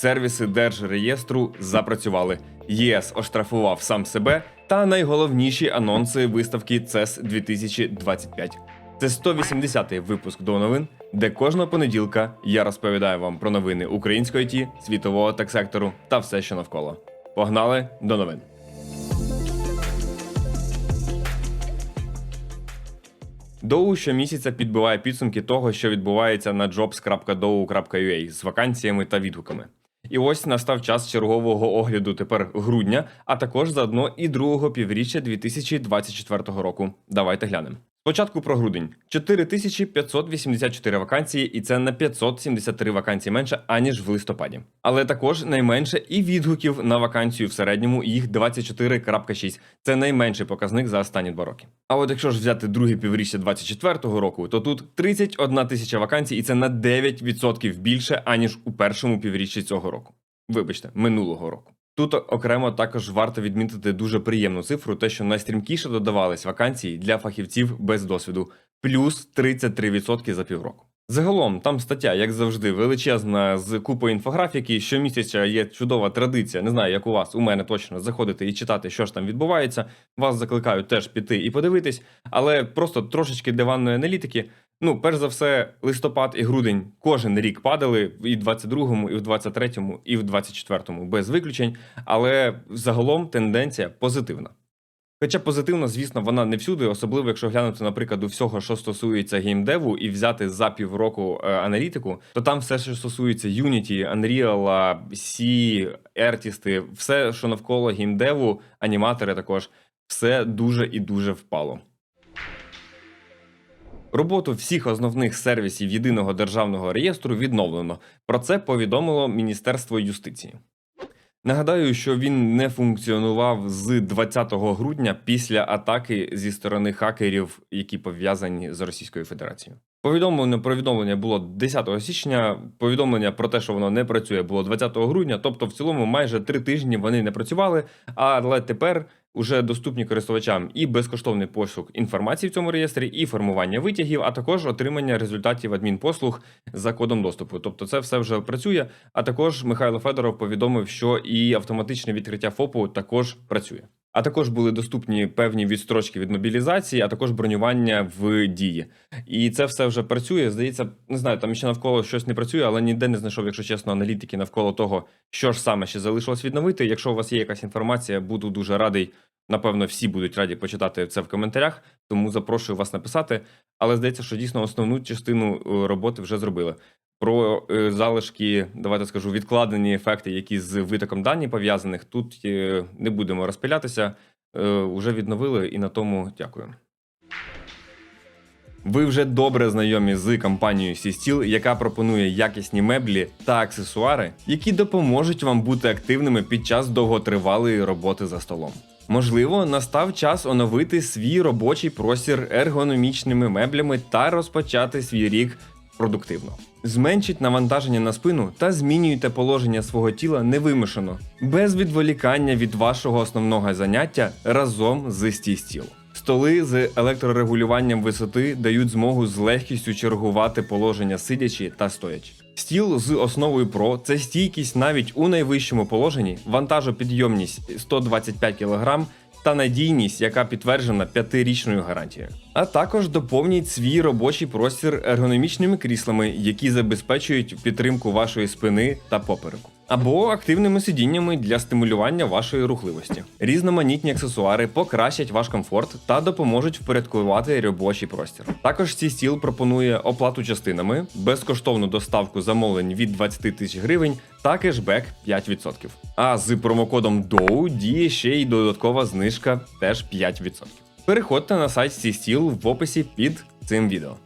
Сервіси Держреєстру запрацювали. ЄС оштрафував сам себе та найголовніші анонси виставки CES 2025. Це 180-й випуск до новин, де кожного понеділка я розповідаю вам про новини української ІТ, світового тек-сектору та все, що навколо. Погнали до новин. Доу щомісяця підбиває підсумки того, що відбувається на jobs.dow.ua з вакансіями та відгуками. І ось настав час чергового огляду тепер грудня, а також заодно і другого півріччя 2024 року. Давайте глянемо. Спочатку про грудень: 4584 вакансії, і це на 573 вакансії менше аніж в листопаді. Але також найменше і відгуків на вакансію в середньому їх 24,6. Це найменший показник за останні два роки. А от якщо ж взяти друге півріччя 2024 року, то тут 31 тисяча вакансій, і це на 9% більше аніж у першому півріччі цього року. Вибачте, минулого року. Тут окремо також варто відмітити дуже приємну цифру, те, що найстрімкіше додавались вакансії для фахівців без досвіду, плюс 33% за півроку. Загалом там стаття, як завжди, величезна з купою інфографіки. Щомісяця є чудова традиція. Не знаю, як у вас, у мене точно заходити і читати, що ж там відбувається. Вас закликаю теж піти і подивитись, але просто трошечки диванної аналітики. Ну, перш за все, листопад і грудень кожен рік падали і в 22-му, і в 23-му, і в 24-му, без виключень. Але загалом тенденція позитивна. Хоча позитивна, звісно, вона не всюди, особливо якщо глянути, наприклад, у всього, що стосується геймдеву, і взяти за півроку е, аналітику, то там все, що стосується Unity, Unreal, C, Ертісти, все, що навколо геймдеву, аніматори також, все дуже і дуже впало. Роботу всіх основних сервісів єдиного державного реєстру відновлено. Про це повідомило Міністерство юстиції. Нагадаю, що він не функціонував з 20 грудня після атаки зі сторони хакерів, які пов'язані з Російською Федерацією. Повідомлення про відновлення було 10 січня. Повідомлення про те, що воно не працює, було 20 грудня. Тобто, в цілому, майже три тижні вони не працювали. Але тепер уже доступні користувачам і безкоштовний пошук інформації в цьому реєстрі, і формування витягів, а також отримання результатів адмінпослуг за кодом доступу. Тобто, це все вже працює. А також Михайло Федоров повідомив, що і автоматичне відкриття ФОПу також працює. А також були доступні певні відстрочки від мобілізації, а також бронювання в дії. І це все вже працює. Здається, не знаю, там ще навколо щось не працює, але ніде не знайшов, якщо чесно, аналітики навколо того, що ж саме ще залишилось відновити. Якщо у вас є якась інформація, буду дуже радий. Напевно, всі будуть раді почитати це в коментарях, тому запрошую вас написати. Але здається, що дійсно основну частину е, роботи вже зробили. Про е, залишки, давайте скажу, відкладені ефекти, які з витоком дані пов'язаних, тут е, не будемо розпилятися. Е, Уже відновили і на тому дякую. Ви вже добре знайомі з компанією Сістіл, яка пропонує якісні меблі та аксесуари, які допоможуть вам бути активними під час довготривалої роботи за столом. Можливо, настав час оновити свій робочий простір ергономічними меблями та розпочати свій рік продуктивно. Зменшіть навантаження на спину та змінюйте положення свого тіла невимушено, без відволікання від вашого основного заняття разом з стістіл. Столи з електрорегулюванням висоти дають змогу з легкістю чергувати положення сидячи та стоячи. Стіл з основою Pro – це стійкість навіть у найвищому положенні, вантажопідйомність 125 кг та надійність, яка підтверджена п'ятирічною гарантією. А також доповніть свій робочий простір ергономічними кріслами, які забезпечують підтримку вашої спини та попереку. Або активними сидіннями для стимулювання вашої рухливості. Різноманітні аксесуари покращать ваш комфорт та допоможуть впорядкувати робочий простір. Також цей стіл пропонує оплату частинами, безкоштовну доставку замовлень від 20 тисяч гривень та кешбек 5%. А з промокодом DOW діє ще й додаткова знижка теж 5%. Переходьте на сайт стіл в описі під цим відео.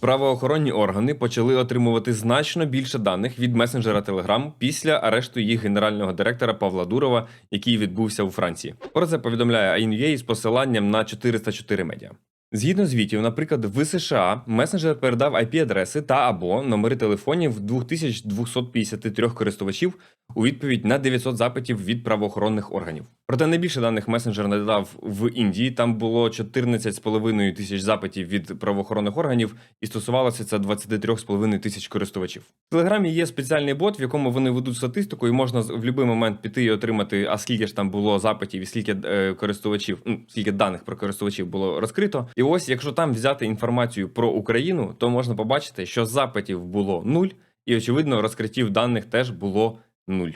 Правоохоронні органи почали отримувати значно більше даних від месенджера Telegram після арешту їх генерального директора Павла Дурова, який відбувся у Франції. Про це повідомляє INUA з посиланням на 404 медіа. Згідно звітів, наприклад, в США месенджер передав IP-адреси та або номери телефонів 2253 користувачів у відповідь на 900 запитів від правоохоронних органів. Проте найбільше даних месенджер надав в Індії. Там було 14,5 тисяч запитів від правоохоронних органів, і стосувалося це 23,5 тисяч користувачів. В Телеграмі є спеціальний бот, в якому вони ведуть статистику, і можна в будь-який момент піти і отримати, а скільки ж там було запитів, і скільки е, користувачів, ну скільки даних про користувачів було розкрито. І ось, якщо там взяти інформацію про Україну, то можна побачити, що запитів було нуль, і очевидно, розкриттів даних теж було нуль.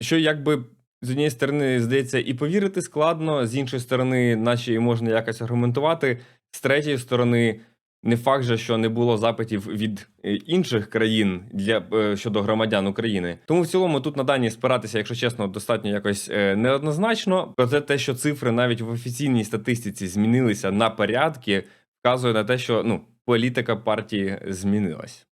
Що якби з однієї сторони здається і повірити складно, з іншої сторони, наче і можна якось аргументувати. З третьої сторони, не факт же, що не було запитів від е, інших країн для е, щодо громадян України. Тому в цілому тут на дані спиратися, якщо чесно, достатньо якось е, неоднозначно. Проте те, що цифри навіть в офіційній статистиці змінилися на порядки, вказує на те, що ну політика партії змінилась.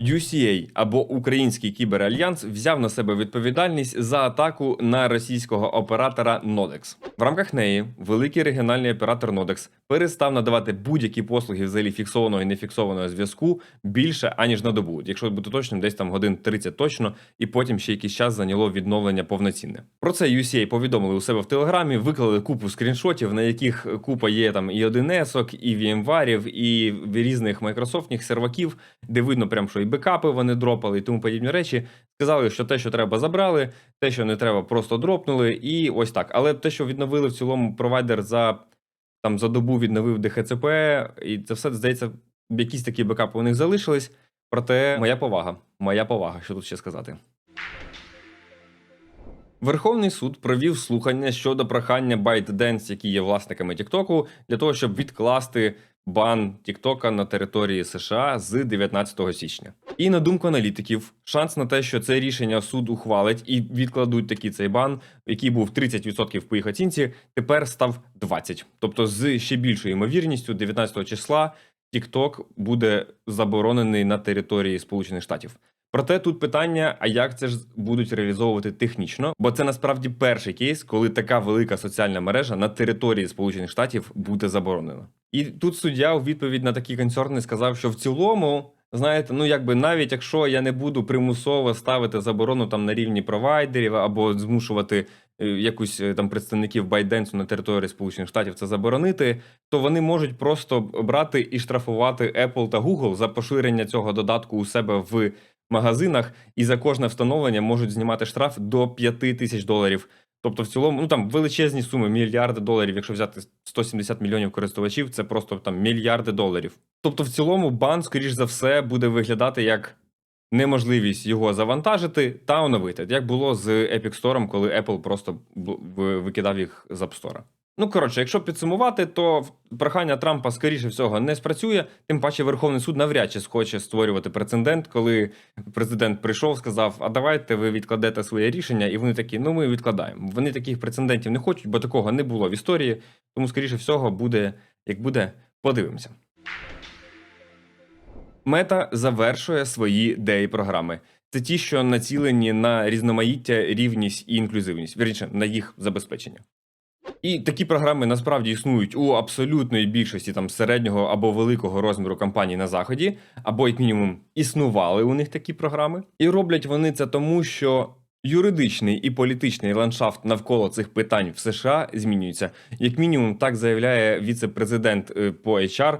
UCA або Український кіберальянс взяв на себе відповідальність за атаку на російського оператора Nodex. В рамках неї великий регіональний оператор Nodex перестав надавати будь-які послуги взагалі фіксованого і нефіксованого зв'язку більше аніж на добу, якщо бути точним, десь там годин 30 точно, і потім ще якийсь час зайняло відновлення повноцінне. Про це UCA повідомили у себе в телеграмі, виклали купу скріншотів, на яких купа є там і 1С, і VMware, і різних майкрософтних серваків, де видно прям, що і бекапи вони дропали, і тому подібні речі. Сказали, що те, що треба, забрали, те, що не треба, просто дропнули, і ось так. Але те, що відновили в цілому провайдер за там за добу відновив ДХЦП, і це все здається, якісь такі бекапи у них залишились. Проте моя повага, моя повага, що тут ще сказати. Верховний суд провів слухання щодо прохання ByteDance, які є власниками TikTok, для того, щоб відкласти бан Тіктока на території США з 19 січня. І на думку аналітиків, шанс на те, що це рішення суд ухвалить і відкладуть такий цей бан, який був 30% по їх оцінці, тепер став 20%. Тобто, з ще більшою ймовірністю, 19 числа Тікток буде заборонений на території Сполучених Штатів. Проте тут питання: а як це ж будуть реалізовувати технічно? Бо це насправді перший кейс, коли така велика соціальна мережа на території Сполучених Штатів буде заборонена. І тут суддя у відповідь на такі концерни сказав, що в цілому. Знаєте, ну якби навіть якщо я не буду примусово ставити заборону там на рівні провайдерів або змушувати е, якусь е, там представників байденсу на території Сполучених Штатів це заборонити, то вони можуть просто брати і штрафувати Apple та Google за поширення цього додатку у себе в магазинах, і за кожне встановлення можуть знімати штраф до 5 тисяч доларів. Тобто, в цілому, ну там величезні суми, мільярди доларів. Якщо взяти 170 мільйонів користувачів, це просто там мільярди доларів. Тобто, в цілому, бан, скоріш за все, буде виглядати як неможливість його завантажити та оновити, як було з Epic Store, коли Apple просто викидав їх з App Store. Ну коротше, якщо підсумувати, то прохання Трампа скоріше всього не спрацює. Тим паче Верховний суд навряд чи схоче створювати прецедент, коли президент прийшов, сказав: А давайте ви відкладете своє рішення, і вони такі, ну ми відкладаємо. Вони таких прецедентів не хочуть, бо такого не було в історії. Тому, скоріше всього, буде як буде, подивимося. Мета завершує свої деї програми. Це ті, що націлені на різноманіття, рівність і інклюзивність, вірніше, на їх забезпечення. І такі програми насправді існують у абсолютної більшості там середнього або великого розміру компаній на заході, або як мінімум існували у них такі програми. І роблять вони це тому, що юридичний і політичний ландшафт навколо цих питань в США змінюється. Як мінімум, так заявляє віце-президент е, по HR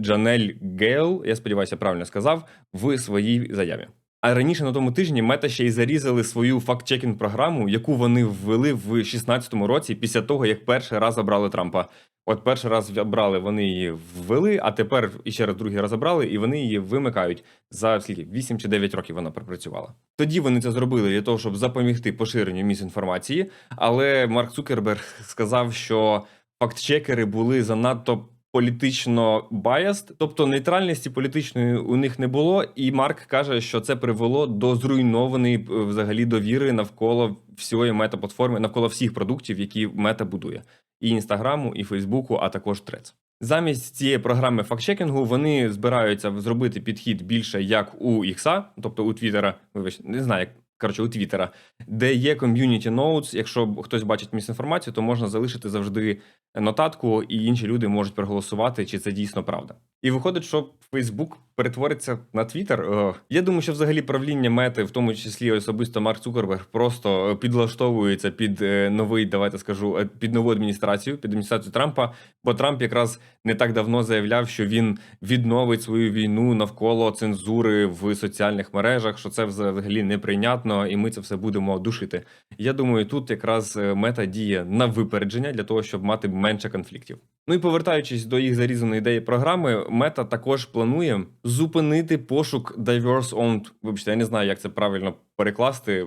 Джанель Гейл, я сподіваюся, правильно сказав, в своїй заяві. А раніше на тому тижні мета ще й зарізали свою факт-чекінг програму, яку вони ввели в 16-му році після того, як перший раз обрали Трампа. От перший раз брали, вони її ввели, а тепер іще раз другий раз обрали, і вони її вимикають за скільки 8 чи 9 років вона пропрацювала. Тоді вони це зробили для того, щоб запобігти поширенню місінформації. Але Марк Цукерберг сказав, що факт-чекери були занадто політично баяст, тобто нейтральності політичної у них не було. І Марк каже, що це привело до зруйнованої е, взагалі довіри навколо всієї мета-платформи, навколо всіх продуктів, які мета будує, і інстаграму, і Фейсбуку, а також Трец. Замість цієї програми фактчекінгу вони збираються зробити підхід більше як у Ікса, тобто у Твіттера, вибач, не знаю, як коротше, у Твіттера, де є community notes. Якщо хтось бачить місінформацію, то можна залишити завжди нотатку, і інші люди можуть проголосувати, чи це дійсно правда. І виходить, що Facebook перетвориться на Twitter. Е, Я думаю, що взагалі правління мети, в тому числі особисто Марк Цукерберг, просто підлаштовується під е, новий, давайте скажу, е, під нову адміністрацію, під адміністрацію Трампа. Бо Трамп якраз не так давно заявляв, що він відновить свою війну навколо цензури в соціальних мережах, що це взагалі неприйнятно, і ми це все будемо душити. Я думаю, тут якраз е, мета діє на випередження для того, щоб мати менше конфліктів. Ну і повертаючись до їх зарізаної ідеї програми, мета також планує зупинити пошук diverse owned, вибачте, я не знаю, як це правильно перекласти.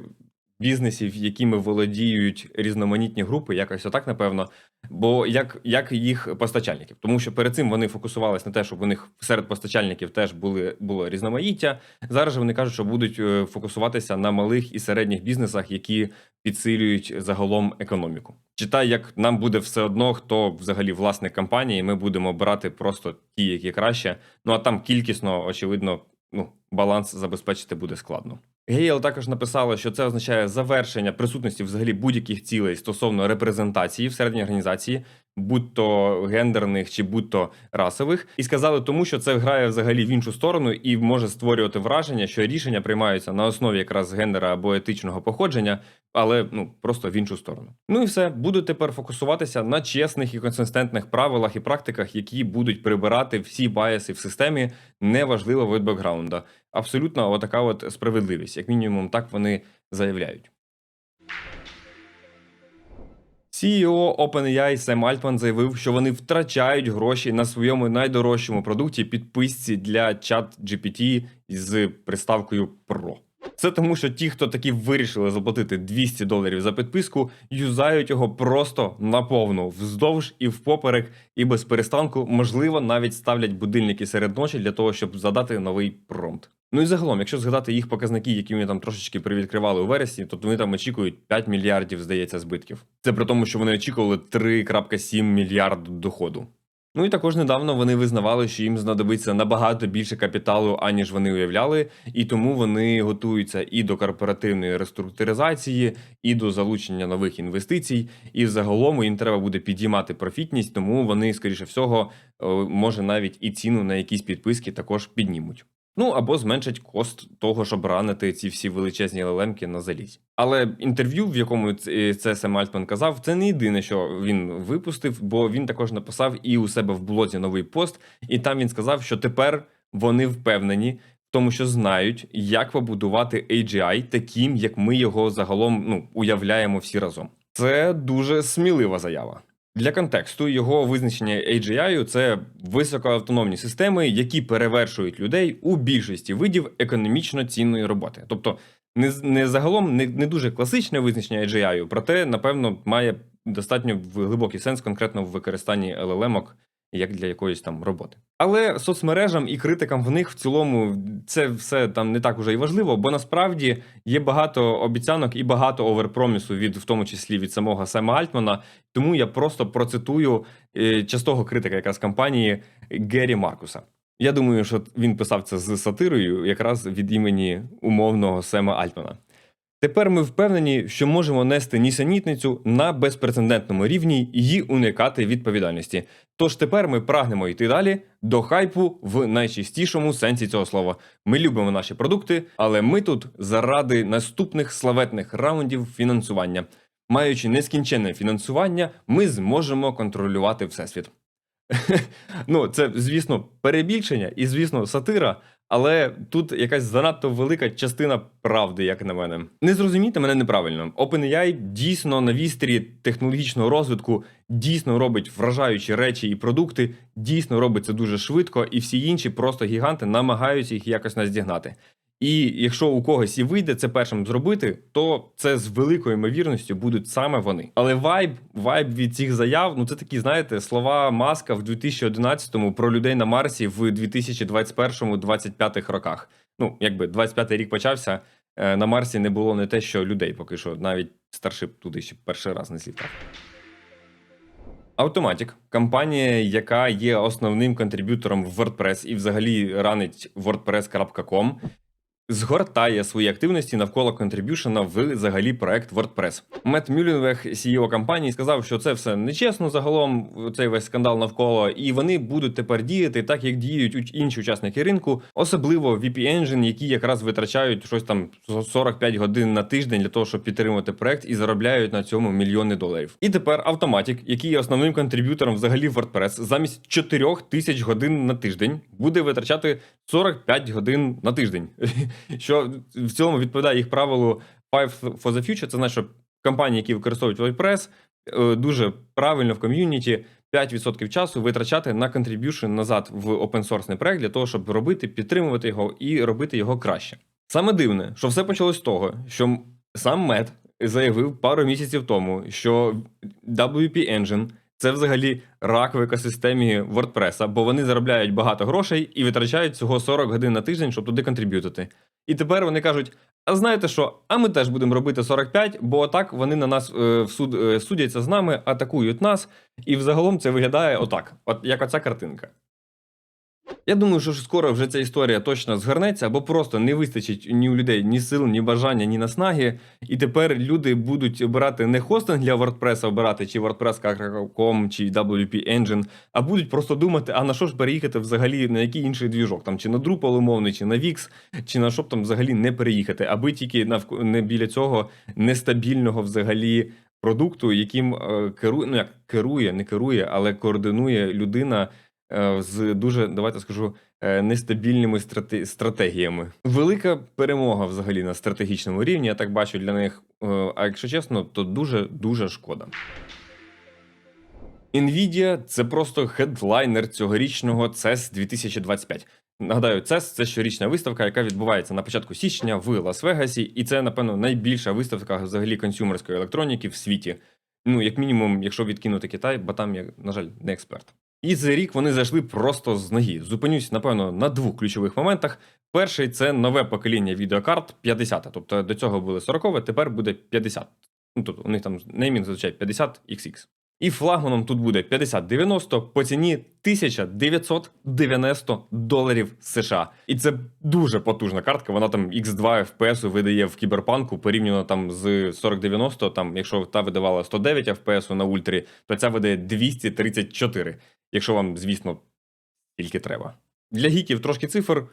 Бізнесів, якими володіють різноманітні групи, якось отак, напевно. Бо як, як їх постачальників, тому що перед цим вони фокусувалися на те, щоб у них серед постачальників теж були було різноманіття. Зараз же вони кажуть, що будуть е, фокусуватися на малих і середніх бізнесах, які підсилюють загалом економіку. Читай, як нам буде все одно, хто взагалі власник компанії. Ми будемо брати просто ті, які краще. Ну а там кількісно, очевидно, ну баланс забезпечити буде складно. Гейл також написала, що це означає завершення присутності взагалі будь-яких цілей стосовно репрезентації всередині організації, будь то гендерних чи будь то расових, і сказали тому, що це грає взагалі в іншу сторону і може створювати враження, що рішення приймаються на основі якраз гендера або етичного походження, але ну просто в іншу сторону. Ну і все буду тепер фокусуватися на чесних і консистентних правилах і практиках, які будуть прибирати всі біаси в системі, неважливо від бекграунда. Абсолютно отака от справедливість, як мінімум, так вони заявляють. CEO OpenAI Сем Альтман заявив, що вони втрачають гроші на своєму найдорожчому продукті підписці для ChatGPT з приставкою Pro. Це тому, що ті, хто таки вирішили заплатити 200 доларів за підписку, юзають його просто наповну, вздовж і впоперек, і без перестанку, можливо, навіть ставлять будильники серед ночі для того, щоб задати новий промпт. Ну і загалом, якщо згадати їх показники, які вони там трошечки привідкривали у вересні, то вони там очікують 5 мільярдів, здається, збитків. Це при тому, що вони очікували 3,7 мільярду доходу. Ну і також недавно вони визнавали, що їм знадобиться набагато більше капіталу, аніж вони уявляли, і тому вони готуються і до корпоративної реструктуризації, і до залучення нових інвестицій. І загалом їм треба буде підіймати профітність, тому вони, скоріше всього, е, може навіть і ціну на якісь підписки також піднімуть. Ну або зменшать кост того, щоб ранити ці всі величезні лелемки на залізі. Але інтерв'ю, в якому це Сем Альтман казав, це не єдине, що він випустив, бо він також написав і у себе в блозі новий пост, і там він сказав, що тепер вони впевнені. в Тому що знають, як побудувати AGI таким, як ми його загалом ну, уявляємо всі разом. Це дуже смілива заява. Для контексту його визначення AGI – це високоавтономні системи, які перевершують людей у більшості видів економічно цінної роботи. Тобто, не, не загалом не, не дуже класичне визначення AGI, проте, напевно, має достатньо глибокий сенс конкретно в використанні LLM-ок як для якоїсь там роботи. Але соцмережам і критикам в них в цілому це все там не так уже і важливо, бо насправді є багато обіцянок і багато оверпромісу від, в тому числі від самого Сема Альтмана. Тому я просто процитую е, частого критика якраз компанії Геррі Маркуса. Я думаю, що він писав це з сатирою, якраз від імені умовного Сема Альтмана. Тепер ми впевнені, що можемо нести нісенітницю на безпрецедентному рівні і уникати відповідальності. Тож тепер ми прагнемо йти далі до хайпу в найчистішому сенсі цього слова. Ми любимо наші продукти, але ми тут заради наступних славетних раундів фінансування. Маючи нескінченне фінансування, ми зможемо контролювати всесвіт. ну, це, звісно, перебільшення і, звісно, сатира, але тут якась занадто велика частина правди, як на мене. Не зрозумійте мене неправильно. OpenAI дійсно на вістрі технологічного розвитку дійсно робить вражаючі речі і продукти, дійсно робить це дуже швидко, і всі інші просто гіганти намагаються їх якось наздігнати. І якщо у когось і вийде це першим зробити, то це з великою ймовірністю будуть саме вони. Але вайб, вайб від цих заяв, ну це такі, знаєте, слова Маска в 2011-му про людей на Марсі в 2021-2025 роках. Ну, якби 25-й рік почався. е, На Марсі не було не те, що людей поки що, навіть старшип туди ще перший раз не злітав. Automatic – компанія, яка є основним контриб'ютором в WordPress і взагалі ранить WordPress.com, згортає свої активності навколо контриб'юшена в взагалі проект WordPress. Мет Мюлленвег, CEO компанії, сказав, що це все нечесно загалом, цей весь скандал навколо, і вони будуть тепер діяти так, як діють інші учасники ринку, особливо VP Engine, які якраз витрачають щось там 45 годин на тиждень для того, щоб підтримувати проект, і заробляють на цьому мільйони доларів. І тепер Automatic, який є основним контриб'ютором взагалі в WordPress, замість 4 тисяч годин на тиждень буде витрачати 45 годин на тиждень, що в цілому відповідає їх правилу Five for the Future. Це значить, що компанії, які використовують WordPress, е, дуже правильно в ком'юніті 5% часу витрачати на контриб'юшн назад в open-source проект для того, щоб робити, підтримувати його і робити його краще. Саме дивне, що все почалось з того, що сам Мет заявив пару місяців тому, що WP Engine це взагалі рак в екосистемі WordPress, бо вони заробляють багато грошей і витрачають цього 40 годин на тиждень, щоб туди контриб'ютити. І тепер вони кажуть: а знаєте що? А ми теж будемо робити 45, бо так вони на нас е, в суд е, судяться з нами, атакують нас, і взагалом це виглядає отак, от як оця картинка. Я думаю, що скоро вже ця історія точно згорнеться, або просто не вистачить ні у людей ні сил, ні бажання, ні наснаги. І тепер люди будуть обирати не хостинг для WordPress, обирати чи WordPress.com, чи WP Engine, а будуть просто думати, а на що ж переїхати взагалі на який інший двіжок, там чи на Drupal умовний, чи на Wix, чи на що б там взагалі не переїхати, аби тільки навк... не біля цього нестабільного взагалі продукту, яким е, керує, ну як керує, не керує, але координує людина з дуже, давайте скажу, е, нестабільними страте- стратегіями. Велика перемога взагалі на стратегічному рівні. Я так бачу для них. Е, А якщо чесно, то дуже дуже шкода. Nvidia – це просто хедлайнер цьогорічного CES 2025. Нагадаю, CES – це щорічна виставка, яка відбувається на початку січня в Лас-Вегасі, і це, напевно, найбільша виставка взагалі консюмерської електроніки в світі. Ну, як мінімум, якщо відкинути Китай, бо там я, на жаль, не експерт. І за рік вони зайшли просто з ноги. Зупинюсь, напевно, на двох ключових моментах. Перший це нове покоління відеокарт 50, тобто до цього були 40, тепер буде 50. Ну тут у них там неймінг зазвичай 50 XX. І флагманом тут буде 5090 по ціні 1990 доларів США. І це дуже потужна картка. Вона там X2 FPS видає в кіберпанку порівняно там з 4090, Там, якщо та видавала 109 FPS на ультрі, то ця видає 234, якщо вам, звісно, тільки треба. Для гіків трошки цифр.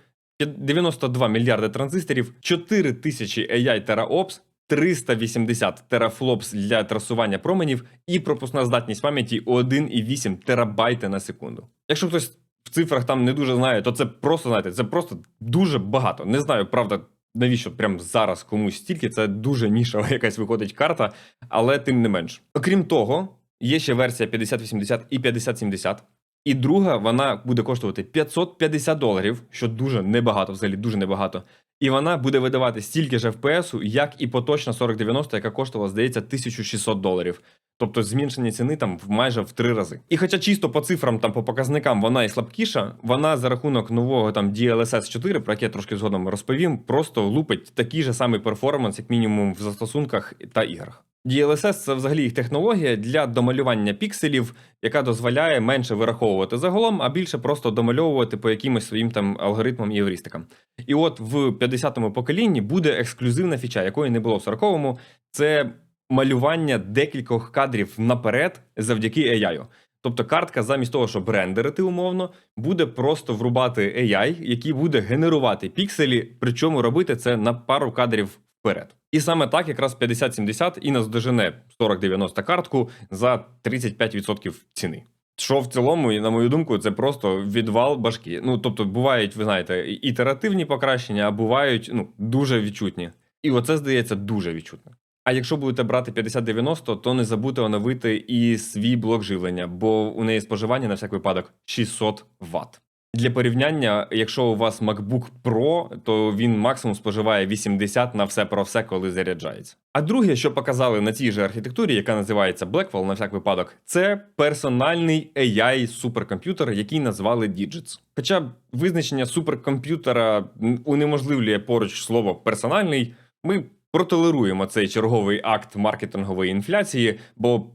92 мільярди транзисторів, 4 тисячі AI TeraOps, 380 терафлопс для трасування променів і пропускна здатність пам'яті 1,8 терабайти на секунду. Якщо хтось в цифрах там не дуже знає, то це просто знаєте, це просто дуже багато. Не знаю, правда, навіщо прямо зараз комусь стільки. Це дуже нішова якась виходить карта, але тим не менш. Окрім того, є ще версія 5080 і 5070. І друга вона буде коштувати 550 доларів, що дуже небагато, взагалі дуже небагато. І вона буде видавати стільки ж FPS, як і поточна 4090, яка коштувала, здається, 1600 доларів. Тобто зменшення ціни там майже в три рази. І хоча чисто по цифрам, там по показникам вона і слабкіша, вона за рахунок нового там DLSS 4, про яке я трошки згодом розповім, просто лупить такий же самий перформанс, як мінімум в застосунках та іграх. DLSS – це взагалі їх технологія для домалювання пікселів, яка дозволяє менше вираховувати загалом, а більше просто домальовувати по якимось своїм там алгоритмам і евристикам. І от в 50-му поколінні буде ексклюзивна фіча, якої не було в 40-му. Це малювання декількох кадрів наперед завдяки AI. Тобто картка, замість того, щоб рендерити умовно, буде просто врубати AI, який буде генерувати пікселі, причому робити це на пару кадрів вперед. І саме так якраз 5070 і наздожене 4090 картку за 35% ціни. Що в цілому, і, на мою думку, це просто відвал башки. Ну тобто, бувають, ви знаєте, ітеративні покращення, а бувають ну дуже відчутні. І оце здається дуже відчутно. А якщо будете брати 5090, то не забудьте оновити і свій блок живлення, бо у неї споживання на всяк випадок 600 Вт. Для порівняння, якщо у вас MacBook Pro, то він максимум споживає 80 на все про все, коли заряджається. А друге, що показали на цій же архітектурі, яка називається Blackwell, на всяк випадок, це персональний AI суперкомп'ютер, який назвали Digits. Хоча визначення суперкомп'ютера унеможливлює поруч слово персональний, ми протолеруємо цей черговий акт маркетингової інфляції, бо,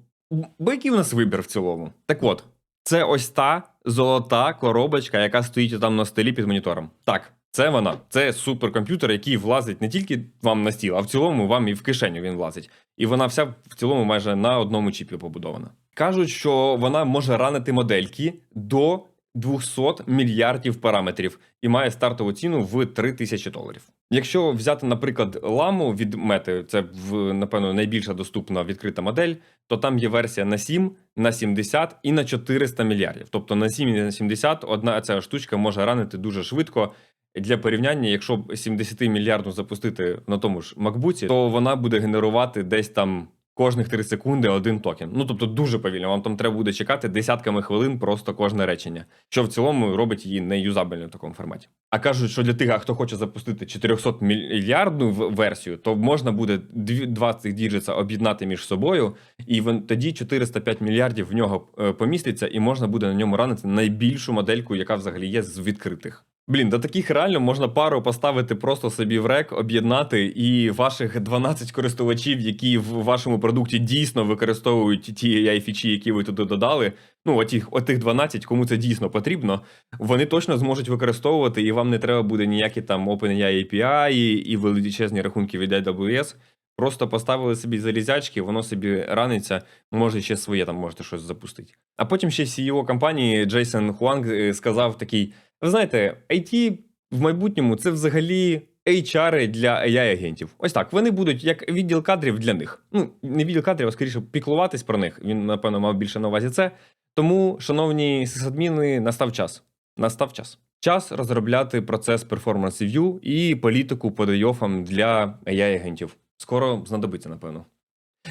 бо який у нас вибір в цілому? Так от. Це ось та золота коробочка, яка стоїть там на столі під монітором. Так, Це вона. Це суперкомп'ютер, який влазить не тільки вам на стіл, а в цілому вам і в кишеню він влазить. І вона вся в цілому майже на одному чіпі побудована. Кажуть, що вона може ранити модельки до 200 мільярдів параметрів і має стартову ціну в 3000 доларів. Якщо взяти, наприклад, ламу від мети, це напевно найбільша доступна відкрита модель, то там є версія на 7, на 70 і на 400 мільярдів. Тобто на 7 і на 70 одна ця штучка може ранити дуже швидко. Для порівняння, якщо б 70 мільярдну запустити на тому ж MacBook, то вона буде генерувати десь там кожних 3 секунди один токен. Ну тобто дуже повільно. Вам там треба буде чекати десятками хвилин просто кожне речення, що в цілому робить її неюзабельною в такому форматі. А кажуть, що для тих, хто хоче запустити 400 мільярдну версію, то можна буде дві- два цих діджитса об'єднати між собою, і тоді 405 мільярдів в нього е, поміститься, і можна буде на ньому ранити найбільшу модельку, яка взагалі є з відкритих. Блін, до таких реально можна пару поставити просто собі в рек, об'єднати, і ваших 12 користувачів, які в вашому продукті дійсно використовують ті ai фічі, які ви туди додали. Ну, отих, отих 12, кому це дійсно потрібно, вони точно зможуть використовувати, і вам не треба буде ніякі там OpenAI API і, і величезні рахунки від AWS. Просто поставили собі залізячки, воно собі раниться, може ще своє там можете щось запустити. А потім ще CEO компанії Джейсон Хуанг е, сказав такий: ви знаєте, IT в майбутньому це взагалі HR для AI-агентів. Ось так. Вони будуть як відділ кадрів для них. Ну, не відділ кадрів, а скоріше піклуватись про них. Він, напевно, мав більше на увазі це. Тому, шановні сисадміни, настав час. Настав час. Час розробляти процес Performance Review і політику по дейофам для AI-агентів. Скоро знадобиться, напевно.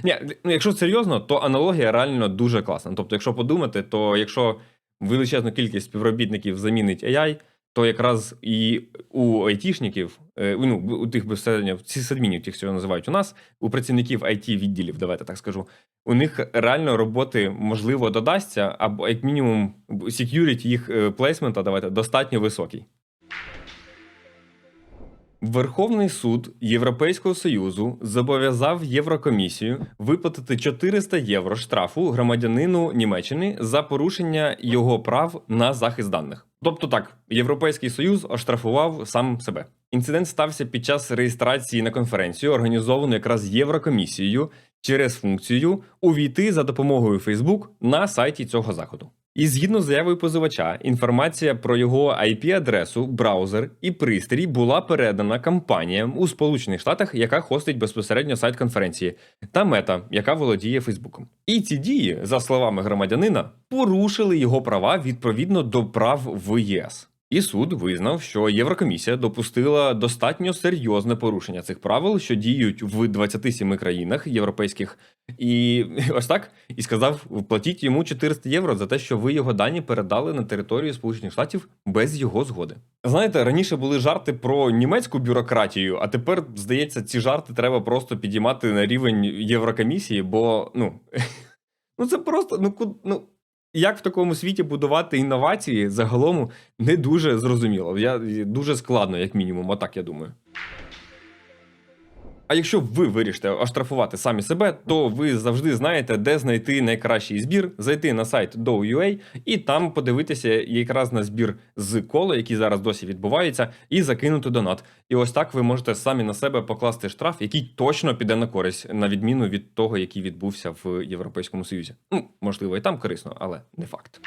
Ні, ну якщо серйозно, то аналогія реально дуже класна. Тобто, якщо подумати, то якщо величезну кількість співробітників замінить AI, то якраз і у айтішників, е, ну, у тих безпосередньо сисадмінів, тих, що називають у нас, у працівників it відділів, давайте так скажу, у них реально роботи можливо додасться, або як мінімум security їх плейсмента, давайте достатньо високий. Верховний суд Європейського Союзу зобов'язав Єврокомісію виплатити 400 євро штрафу громадянину Німеччини за порушення його прав на захист даних. Тобто так, Європейський Союз оштрафував сам себе. Інцидент стався під час реєстрації на конференцію, організовану якраз Єврокомісією через функцію увійти за допомогою Facebook на сайті цього заходу. І згідно з заявою позивача, інформація про його IP-адресу, браузер і пристрій була передана компаніям у Сполучених Штатах, яка хостить безпосередньо сайт конференції, та мета, яка володіє Фейсбуком. І ці дії, за словами громадянина, порушили його права відповідно до прав в ЄС. І суд визнав, що Єврокомісія допустила достатньо серйозне порушення цих правил, що діють в 27 країнах європейських, і ось так і сказав: платіть йому 400 євро за те, що ви його дані передали на територію Сполучених Штатів без його згоди. Знаєте, раніше були жарти про німецьку бюрократію, а тепер здається, ці жарти треба просто підіймати на рівень Єврокомісії, бо ну, ну це просто ну ну. Як в такому світі будувати інновації загалом не дуже зрозуміло. Я дуже складно, як мінімум, а так я думаю. А якщо ви вирішите оштрафувати самі себе, то ви завжди знаєте, де знайти найкращий збір, зайти на сайт Dow.ua і там подивитися якраз на збір з кола, який зараз досі відбувається, і закинути донат. І ось так ви можете самі на себе покласти штраф, який точно піде на користь, на відміну від того, який відбувся в Європейському Союзі. Ну, можливо, і там корисно, але не факт.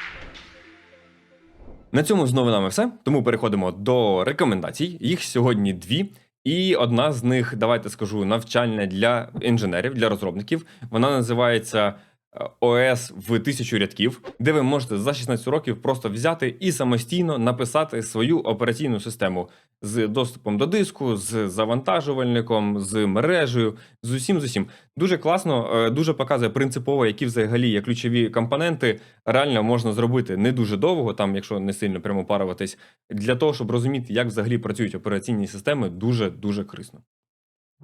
На цьому з новинами все. Тому переходимо до рекомендацій. Їх сьогодні дві. І одна з них, давайте скажу, навчальна для інженерів, для розробників. Вона називається ОС в тисячу рядків, де ви можете за 16 років просто взяти і самостійно написати свою операційну систему з доступом до диску, з завантажувальником, з мережею, з усім з усім. Дуже класно, е, дуже показує принципово, які взагалі є ключові компоненти. Реально можна зробити не дуже довго, там, якщо не сильно прямо паруватись, для того, щоб розуміти, як взагалі працюють операційні системи, дуже дуже корисно.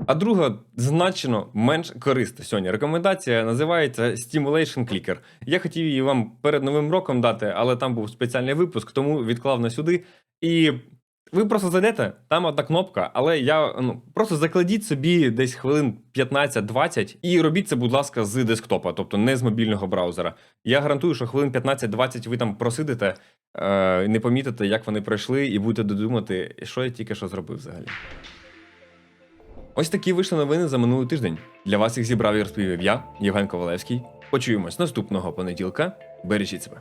А друга значно менш корисна сьогодні рекомендація називається Stimulation Clicker. Я хотів її вам перед новим роком дати, але там був спеціальний випуск, тому відклав на сюди. І Ви просто зайдете, там одна кнопка, але я ну просто закладіть собі десь хвилин 15-20 і робіть це, будь ласка, з десктопа, тобто не з мобільного браузера. Я гарантую, що хвилин 15-20 ви там просидите, е, не помітите, як вони пройшли, і будете додумати, що я тільки що зробив взагалі. Ось такі вийшли новини за минулий тиждень. Для вас їх зібрав і розповів я, Євген Ковалевський. Почуємось наступного понеділка. Бережіть себе.